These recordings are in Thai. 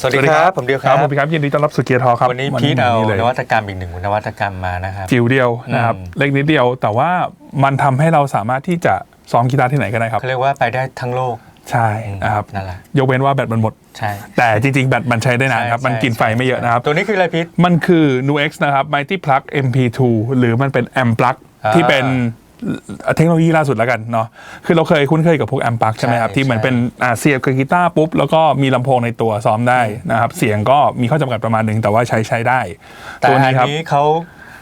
สวัสดีครับ ผมเดียวคครัรับบผมพี่ครับยินดีต้อนรับสู่เกียร์ทอครับ วันนี้พีทเอาเลยนวัตกรรมอีกหนึ่งนวัตกรรมมานะครับจิ๋วเดียวนะครับอืมเล็กนิดเดียวแต่ว่ามันทำให้เราสามารถที่จะซ้อมกีตาร์ที่ไหนก็ได้ครับเขาเรียกว่าไปได้ทั้งโลกใช่นะครับนั่นแหละยกเว้นว่าแบตมันหมดใช่แต่จริง ๆ แบตมันใช้ได้นานครับใช่มันกินไฟไม่เยอะนะครับ ตัวนี้คืออะไรพีทมันคือ Nu X นะครับ Mighty Plug MP2 หรือมันเป็น Amp Plug อ่าที่เป็น เทคโนโลยีล่าสุดแล้วกันเนาะ คือเราเคยคุ้นเคยกับพวก Amp Plug ใช่ไหมครับใช่ที่เหมือนใช่เป็นอ่าเสียบกับกีตาร์ปุ๊บ แล้วก็มีลำโพงในตัวซ้อมได้นะครับ เสียงก็มีข้อจำกัดประมาณหนึ่งแต่ว่าใช้ใช้ได้ แต่ตัวอันี้นครับนี้เขา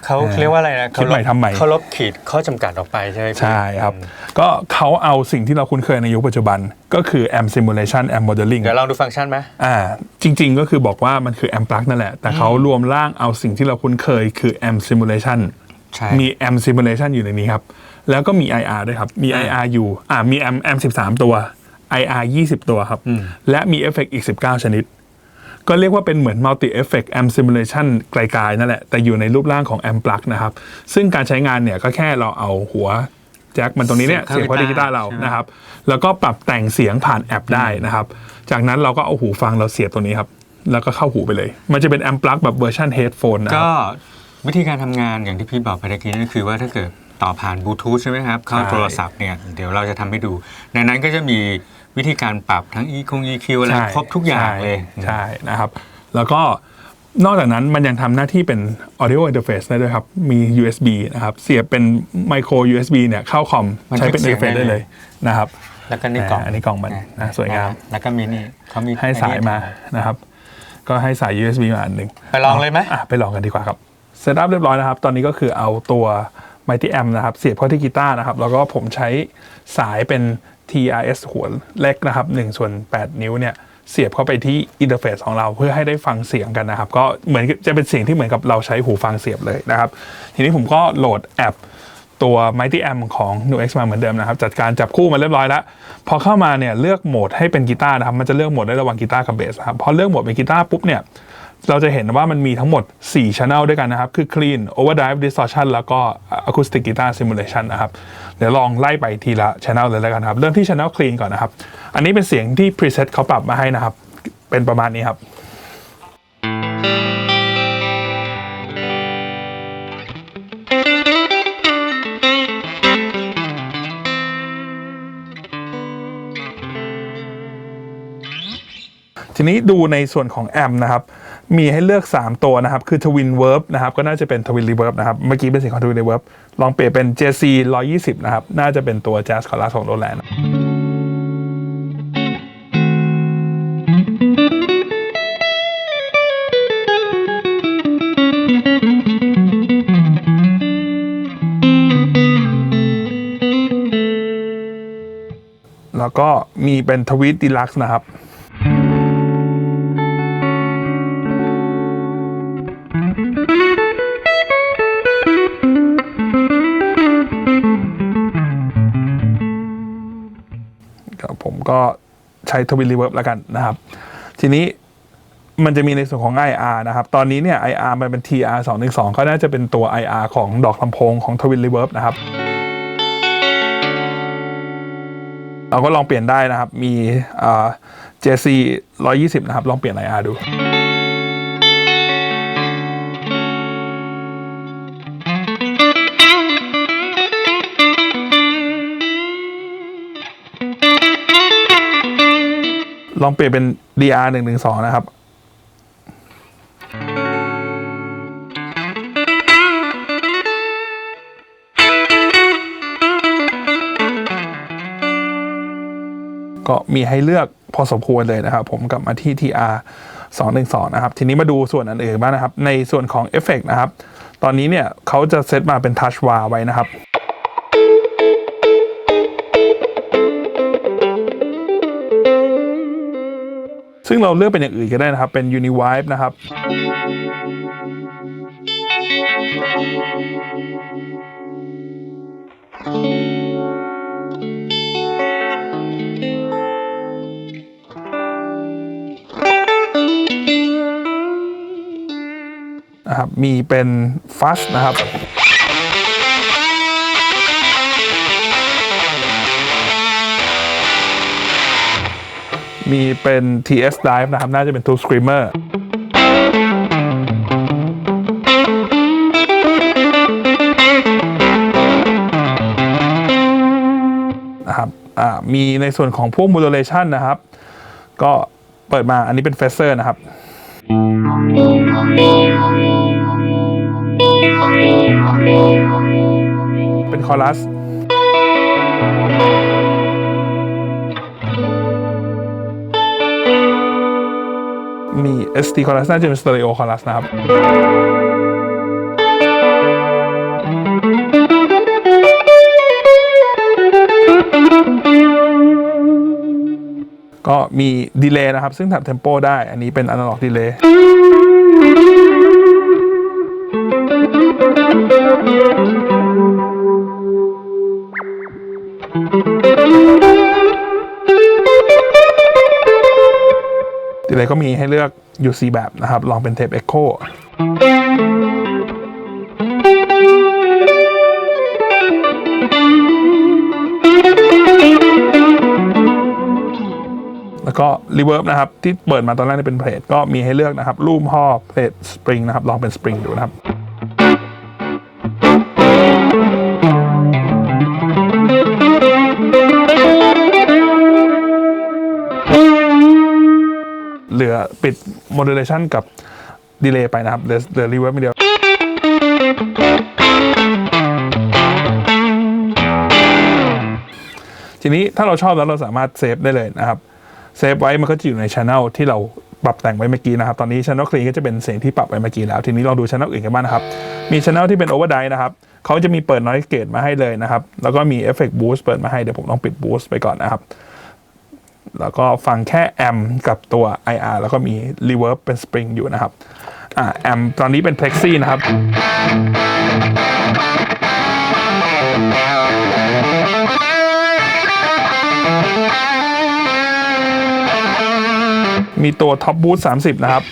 เขาเรียกว่าอะไรนะคิดใหม่ทำใหม่เขาลบขีดข้อจำกัดออกไปใช่ไหมพี่ใช่ครับ ก็เขาเอาสิ่งที่เราคุ้นเคยในยุคปัจจุบัน ก็คือ Amp Simulation Amp Modeling เดี๋ยวลองดูฟังก์ชันไหมอ่าจริง ๆ ก็คือบอกว่ามันคือ Amp Plug นั่นแหละ แต่เขารวมร่างเอาสิ่งที่เราคุ้นเคยคือ Amp Simulation ใช่ มี Amp Simulation อยู่ในนี้ครับ แล้วก็มี IR ด้วยครับ มี IR อยู่อ่ามี Amp Amp 13 ตัว IR 20 ตัวครับ และมีเอฟเฟกต์อีก 19 ชนิด ก็เรียกว่าเป็นเหมือน Multi Effect Amp Simulation ไกลๆนั่นแหละ แต่อยู่ในรูปร่างของ Amp Plug นะครับ ซึ่งการใช้งานเนี่ยก็แค่เราเอาหัวแจ็คมันตรงนี้เนี่ยเสีเสียยบบเข้าเข้าที่กีตาร์เราใช่ไหมนะครับ แล้วก็ปรับแต่งเสียงผ่านแอปได้นะครับ จากนั้นเราก็เอาหูฟังเราเสียบตัวนี้ครับ แล้วก็เข้าหูไปเลย มันจะเป็น Amp Plug แบบเวอร์ชัน Headphone นะครับก็ วิธีการทำงานอย่างที่พี่บอกไปตะกี้นั่นคือว่าถ้าเกิดต่อผ่านบลูทูธใช่ไหมครับ เข้าใช่ โทรศัพท์เนี่ยเดี๋ยวเราจะทำให้ดู ในนั้นก็จะมีวิธีการปรับทั้ง e คง EQ อะไรใช่ครบทุกอย่างเลยใช่ใช่นะครับ แล้วก็นอกจากนั้นมันยังทำหน้าที่เป็น audio interface ได้ด้วยครับ มี USB นะครับ เสียบเป็น micro USB เนี่ยเข้าคอมมันใช้เป็นเสียบ interface ได้ได้เลเลยยนะครับแล้วก็นี่กล่องอ่าอันนี้กล่องมันนะสวยงาม แล้วก็มีนี่เขามีให้สายมานะครับ ก็ให้สาย USB มาอันหนึ่งไปลองเลยไหม อะไปลองกันดีกว่าครับ เซตอัพเรียบร้อยนะครับ ตอนนี้ก็คือเอาตัว Mighty Amp นะครับเสียบเข้าที่กีตาร์นะครับ แล้วก็ผมใช้สายเป็น TRS หัวเล็กนะครับ1ส่วน 8 นิ้วเนี่ยเสียบเข้าไปที่อินเทอร์เฟซของเราเพื่อให้ได้ฟังเสียงกันนะครับ ก็เหมือนจะเป็นเสียงที่เหมือนกับเราใช้หูฟังเสียบเลยนะครับ ทีนี้ผมก็โหลดแอปตัว Mighty Amp ของ Nu X มาเหมือนเดิมนะครับ จัดการจับคู่มาเรียบร้อยแล้ว พอเข้ามาเนี่ยเลือกโหมดให้เป็นกีตาร์นะครับ มันจะเลือกโหมดได้ระหว่างกีตาร์กับเบสครับพอเลือกโหมดเป็นกีตาร์ปุ๊บเนี่ย เราจะเห็นว่ามันมีทั้งหมด 4 Channel ด้วยกันนะครับ คือ Clean Overdrive Distortion แล้วก็ Acoustic Guitar Simulation นะครับ เดี๋ยวลองไล่ไปทีละ Channel เลยแล้วกันครับ เริ่มที่ Channel Clean ก่อนนะครับ อันนี้เป็นเสียงที่ preset เขาปรับมาให้นะครับ เป็นประมาณนี้ครับ ทีนี้ดูในส่วนของแอมป์นะครับ มีให้เลือก 3 ตัวนะครับ คือ Twin Verb นะครับ ก็น่าจะเป็น Twin Reverb นะครับ เมื่อกี้เป็นเสียงของ Twin Reverb ลองเปลี่ยนเป็น JC 120 นะครับ น่าจะเป็นตัว Jazz Chorus ของ Roland แล้วก็มีเป็นทวิตดีลักซ์นะครับ ช้ทวินรีเวิร์บแล้วกันนะครับ ทีนี้มันจะมีในส่วนของ IR นะครับ ตอนนี้เนี่ย IR มันเป็น TR 2 1 2ก็น่าจะเป็นตัว IR ของดอกลำโพงของทวินรีเวิร์บนะครับ เราก็ลองเปลี่ยนได้นะครับ มีอ่า JC 120 นะครับ ลองเปลี่ยน IR ดู ลองเปลี่ยนเป็น DR 1 1 2นะครับ ก็มีให้เลือกพอสมควรเลยนะครับ ผมกลับมาที่ TR 212 นะครับ ทีนี้มาดูส่วนอันอื่นบ้างนะครับ ในส่วนของเอฟเฟกนะครับ ตอนนี้เนี่ยเขาจะเซตมาเป็นทัชวาไว้นะครับ ซึ่งเราเลือกเป็นอย่างอื่นก็ได้นะครับ เป็น Univibe นะครับนะครับ มีเป็น Fast นะครับ มีเป็น TS Drive นะครับ น่าจะเป็น Tube Screamer นะครับอ่ามีในส่วนของพวก modulation นะครับ ก็เปิดมาอันนี้เป็น Phaser นะครับ เป็นคอรัส มี ST คอรัสน่าจะเป็นสเตอริโอคอรัสนะครับก็มีดีเลย์นะครับ ซึ่งทำเทมโปได้ อันนี้เป็นอนาล็อกดีเลย์ เลย์ก็มีให้เลือก UC แบบนะครับ ลองเป็นเทป Echo แล้วก็รีเวิร์บนะครับ ที่เปิดมาตอนแรกนี่เป็นเพลทก็มีให้เลือกนะครับ รูมห่อเพลทสปริงนะครับ ลองเป็นสปริงดูนะครับ ลือปิด modulation กับดีเลย์ไปนะครับเหลือเหลือรีเวิร์บไม่เดียวทีนี้ถ้าเราชอบแล้วเราสามารถเซฟได้เลยนะครับเซฟไว้มันก็จะอยู่ในช ANNEL ที่เราปรับแต่งไว้เมื่อกี้นะครับ ตอนนี้ channel clean ก็จะเป็นเสียงที่ปรับไว้เมื่อกี้แล้ว ทีนี้ลองดู channel อื่นกันบ้างนะครับ มี channel ที่เป็น overdrive นะครับเขาจะมีเปิด noise gate มาให้เลยนะครับ แล้วก็มี effect boost เปิดมาให้ เดี๋ยวผมต้องปิด boost ไปก่อนนะครับ แล้วก็ฟังแค่แอมกับตัว IR แล้วก็มี reverb เป็น spring อยู่นะครับอ่าแอมตอนนี้เป็น plexi นะครับมีตัว Top Boost 30 นะครับ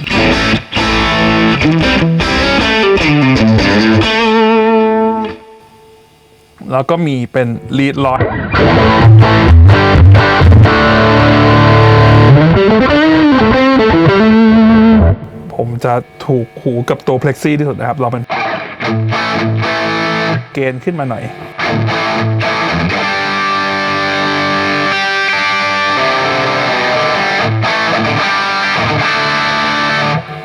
แล้วก็มีเป็น Lead l o t ผมจะถูกหูกับตัว Plexi ที่สุดนะครับ เราเป็นเกณฑ์ขึ้นมาหน่อย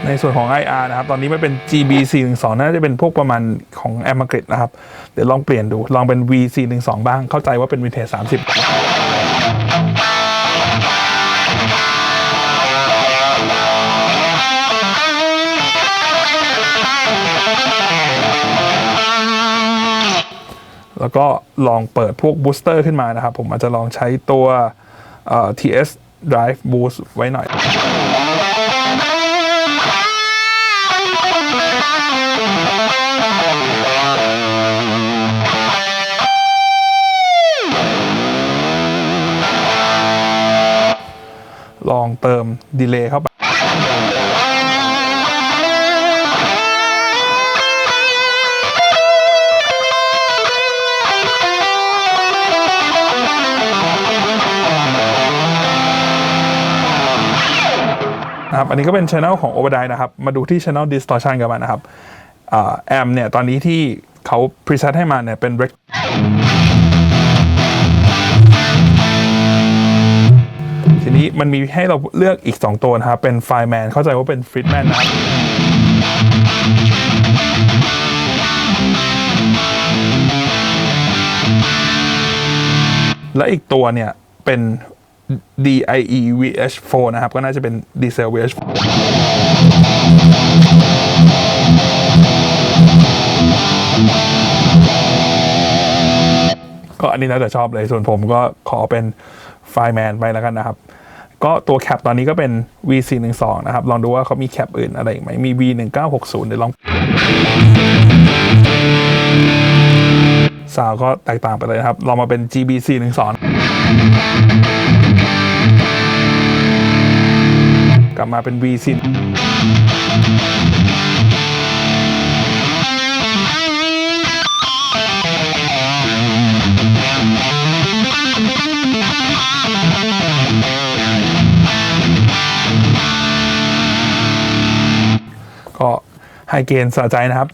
ในส่วนของ IR นะครับ ตอนนี้ไม่เป็น GB 4 1 2น่าจะเป็นพวกประมาณของ a m a g r i t นะครับ เดี๋ยวลองเปลี่ยนดู ลองเป็น V 4 1 2บ้าง เข้าใจว่าเป็น Vintage 30 แล้วก็ลองเปิดพวกบูสเตอร์ขึ้นมานะครับ ผมอาจจะลองใช้ตัว TS Drive Boost ไว้หน่อยลองเติมดีเลย์เข้าไป นะครับอันนี้ก็เป็นช anel ของ Overdrive นะครับ มาดูที่ channel distortion กันมางนะครับแอมเนี่ย ตอนนี้ที่เขา preset ให้มาเนี่ยเป็น rec ทีนี้มันมีให้เราเลือกอีก 2 ตัวนะครับ เป็น Fireman เข้าใจว่าเป็น Friedman นะครับและอีกตัวเนี่ยเป็น DIE VH4 นะครับ ก็น่าจะเป็น Diesel VH4 ก็อันนี้แล้วแต่ชอบเลย ส่วนผมก็ขอเป็น Fireman ไปแล้วกันนะครับ ก็ตัวแคปตอนนี้ก็เป็น V412 นะครับ ลองดูว่าเขามีแคปอื่นอะไรอีกไหม มี V1960 เดี๋ยวลองซาวก็แตกต่างไปเลยนะครับ ลองมาเป็น GB412 กลับมาเป็นวีซินก็ให้เกณฑ์สะใจนะครับ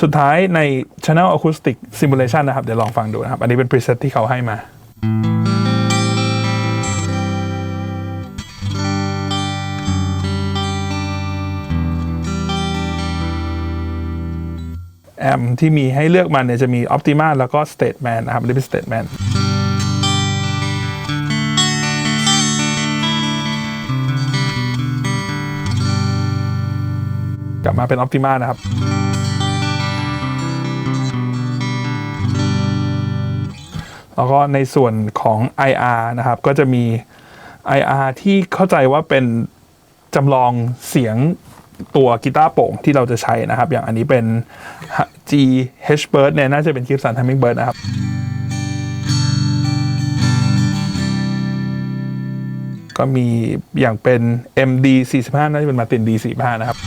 สุดท้ายใน Channel Acoustic Simulation นะครับ เดี๋ยวลองฟังดูนะครับ อันนี้เป็น preset ที่เขาให้มา แอมที่มีให้เลือกมันเนี่ยจะมี Optima แล้วก็ Stateman นะครับอันนี้เป็น Stateman กลับมาเป็น Optima นะครับแล้วก็ในส่วนของ IR นะครับ ก็จะมี IR ที่เข้าใจว่าเป็นจำลองเสียง ตัวกีตาร์โป่งที่เราจะใช้นะครับ อย่างอันนี้เป็น G H Bird เนี่ยน่าจะเป็น Gibson Hummingbird นะครับก็มีอย่างเป็น MD 45น่าจะเป็น Martin D 45นะครับ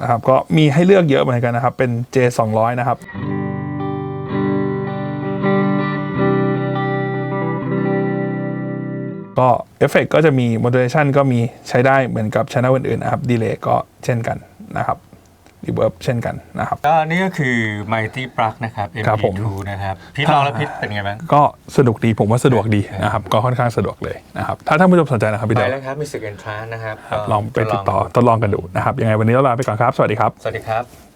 นะครับ ก็มีให้เลือกเยอะเหมือนกันนะครับ เป็น J 200นะครับ ก็เอฟเฟกก็จะมี modulation ก็มีใช้ได้เหมือนกับ channel อื่นๆนะครับ delay ก็เช่นกันนะครับ reverb เช่นกันนะครับ ก็นี่ก็คือ Mighty Plug นะครับ ครับผม MP2 นะครับพี่ลองแล้วพี่เป็นไงบ้างก็สะดวกดีผมว่าสะดวกดีนะครับ ก็ค่อนข้างสะดวกเลยนะครับ ถ้าท่านผู้ชมสนใจนะครับพี่ไปเดาแล้วครับมิสเตอร์เอนทรานนะครับครับลองไปติดต่อทดลองกันดูนะครับ ยังไงวันนี้เราลาไปก่อนครับ สวัสดีครับ สวัสดีครับ